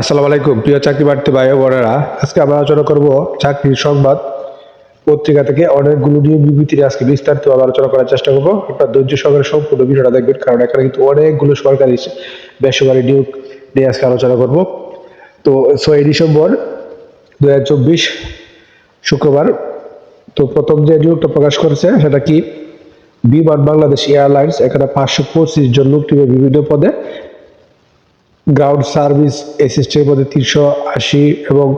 আসসালামু আলাইকুম, প্রিয় চাকরি প্রার্থী ভাই বোনেরা। আজকে আমরা আলোচনা করব চাকরির সংবাদ পত্রিকা থেকে অনেকগুলো নিয়োগ বিবৃতি নিয়ে আজকে বিস্তারিত আলোচনা করার চেষ্টা করব। আপনার ধৈর্য সহকারে সম্পূর্ণ বিষয়টা দেখবেন, কারণ এখানে কিন্তু অনেকগুলো সরকারি বেসরকারি নিয়োগ নিয়ে আজকে আলোচনা করব। তো, ছয় ডিসেম্বর দু হাজার চব্বিশ শুক্রবার, তো প্রথম যে নিয়োগটা প্রকাশ করেছে সেটা কি? বিমান বাংলাদেশ এয়ারলাইন্স, এখানে পাঁচশো পঁচিশ জন লোক বিভিন্ন পদে গ্রাউন্ড সার্ভিস অ্যাসিস্ট্যান্ট পদে তিনশো আশি এবং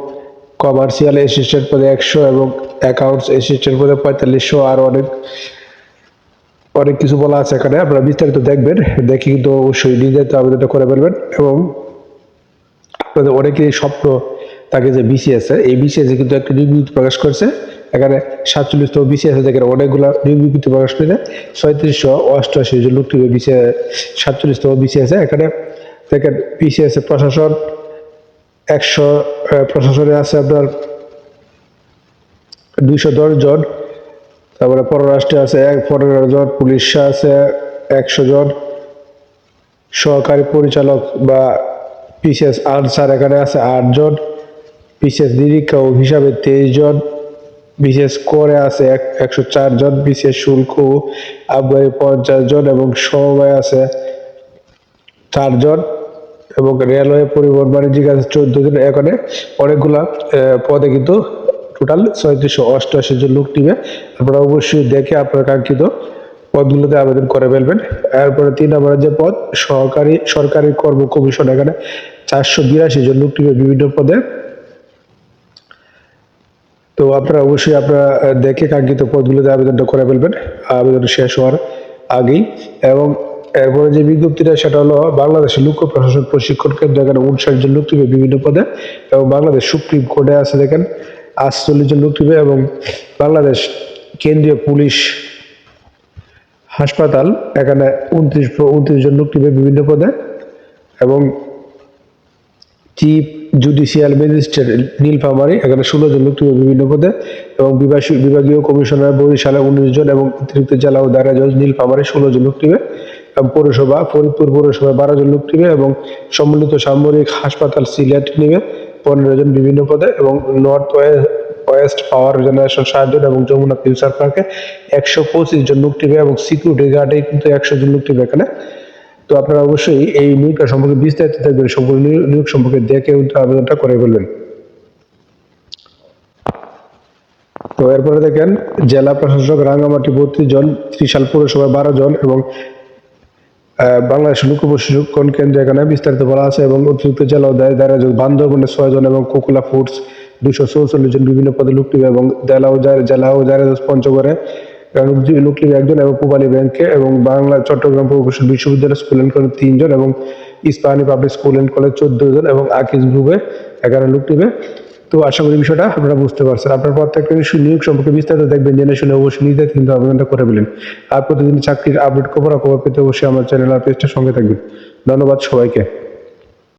কমার্শিয়াল অ্যাসিস্ট্যান্ট পদে একশো এবং অ্যাকাউন্টস অ্যাসিস্ট্যান্ট পদে পঁয়তাল্লিশশো আর অনেক অনেক কিছু বলা আছে এখানে। আপনারা বিস্তারিত দেখবেন, দেখে কিন্তু অবশ্যই নিজের তো আবেদনটা করে ফেলবেন এবং আপনাদের অনেকেরই স্বপ্ন তাকে যে বিসিএস এই বিসিএস কিন্তু একটা নিয়োগ প্রকাশ করছে। এখানে সাতচল্লিশতম বিসিএস যেখানে অনেকগুলো নিয়োগ প্রকাশ করেছে। ছয়ত্রিশশো অষ্টআশি জন লোক বিসিএস সাতচল্লিশতম বিসিএস এখানে দেখেন বিসিএস প্রশাসন, একশো প্রশাসনে আছে আপনার দুইশো দশ জন। তারপরে পররাষ্ট্রে আছে এক, পনেরো জন, পুলিশ আছে একশো জন। সহকারী পরিচালক বা পিসিএস আনসার এখানে আছে আটজন বিশেষ নিরীক্ষা হিসাবে তেইশ জন। বিশেষ করে আছে এক, একশো চার জন। বিশেষ শুল্ক আবগারি পঞ্চাশ জন এবং সমবায় আছে চারজন এবং রেলওয়ে পরিবহন বাণিজ্যিক আছে চোদ্দ এখানে অনেকগুলা পদে কিন্তু টোটাল ছয়ত্রিশশো অষ্টআশি জন লোক নিবে। আপনারা অবশ্যই দেখে আপনার কাঙ্ক্ষিত পদগুলোতে আবেদন করে ফেলবেন। এরপরে তিন নম্বরের যে পদ, সহকারী, সরকারি কর্ম কমিশন, এখানে চারশো বিরাশি জন লোক নিবে বিভিন্ন পদে। তো আপনারা অবশ্যই আপনারা দেখে কাঙ্ক্ষিত পদগুলোতে আবেদনটা করে ফেলবেন। আবেদন শেষ হওয়ার আগেই। এবং এরপরে যে বিজ্ঞপ্তিটা, সেটা হলো বাংলাদেশের লোক প্রশাসন প্রশিক্ষণ কেন্দ্র, এখানে উনষাট জন লোক দিবে বিভিন্ন পদে, এবং বাংলাদেশ সুপ্রিম কোর্টে আছে দেখেন, আটচল্লিশ জন লোক দিবে এবং বাংলাদেশ কেন্দ্রীয় পুলিশ হাসপাতাল, এখানে উনত্রিশ উনত্রিশ জন লোক দিবে বিভিন্ন পদে, এবং চিফ জুডিশিয়াল ম্যাজিস্ট্রেট নীলফামারী, এখানে ষোলো জন লোক থাকবে বিভিন্ন পদে, এবং বিভাগীয় কমিশনার বরিশালে উনিশ জন, এবং অতিরিক্ত জেলা ও দায়রা জজ নীলফামারী ষোলো জন লোক এবং পৌরসভা, ফরিদপুর পৌরসভায় বারো জন লোক থাকবে এবং সম্মিলিত সামরিক হাসপাতাল সিলেট নিবে পনেরো জন বিভিন্ন পদে এবং নর্থ ওয়েস্ট পাওয়ার জেনারেশন জন এবং যমুনা ফিউচার পার্কে একশো পঁচিশ জন লোক টিবে এবং সিকিউরিটি গার্ডে কিন্তু একশো জন লোক টিবে এখানে। তো আপনারা অবশ্যই এই নিয়োগটা সম্পর্কে বিস্তারিত থাকবেন, সম্পূর্ণ নিয়োগ- সম্পর্কে দেখে আবেদনটা করে ফেলবেন। তো এরপরে দেখেন, জেলা প্রশাসক রাঙ্গামাটি বত্রিশ জন, ত্রিশাল পৌরসভায় বারো জন এবং বাংলাদেশ লোক প্রশিক্ষণ কেন্দ্র এখানে বিস্তারিত বলা আছে এবং অতিরিক্ত জেলা দায়- জজ বান্দরবনে ছয় জন এবং কোকুলা ফুডস দুশো চৌচল্লিশ জন, বিভিন্ন পদে লোক নিবে এবং জেলা জেলা ও দায়রা পঞ্চগড়ে লোক নিবে একজন এবং পূবালী ব্যাংকে এবং বাংলা চট্টগ্রাম প্রকৌশল বিশ্ববিদ্যালয় স্কুল অ্যান্ড কলেজ তিনজন এবং Ispahani public school and college চোদ্দ জন এবং আকিজ গ্রুপে এগারো লোক নিবে তো আশা করি বিষয়টা আপনারা বুঝতে পারছেন। আপনার প্রত্যেকটা নিয়োগ সম্পর্কে বিস্তারিত দেখবেন, জেনে শুনে অবশ্যই নিজে কিন্তু আবেদনটা করে বলেন আর প্রতিদিন চাকরির আপডেট খবর খবর পেতে অবশ্যই আমার চ্যানেল আর পেজটার সঙ্গে থাকবেন। ধন্যবাদ সবাইকে।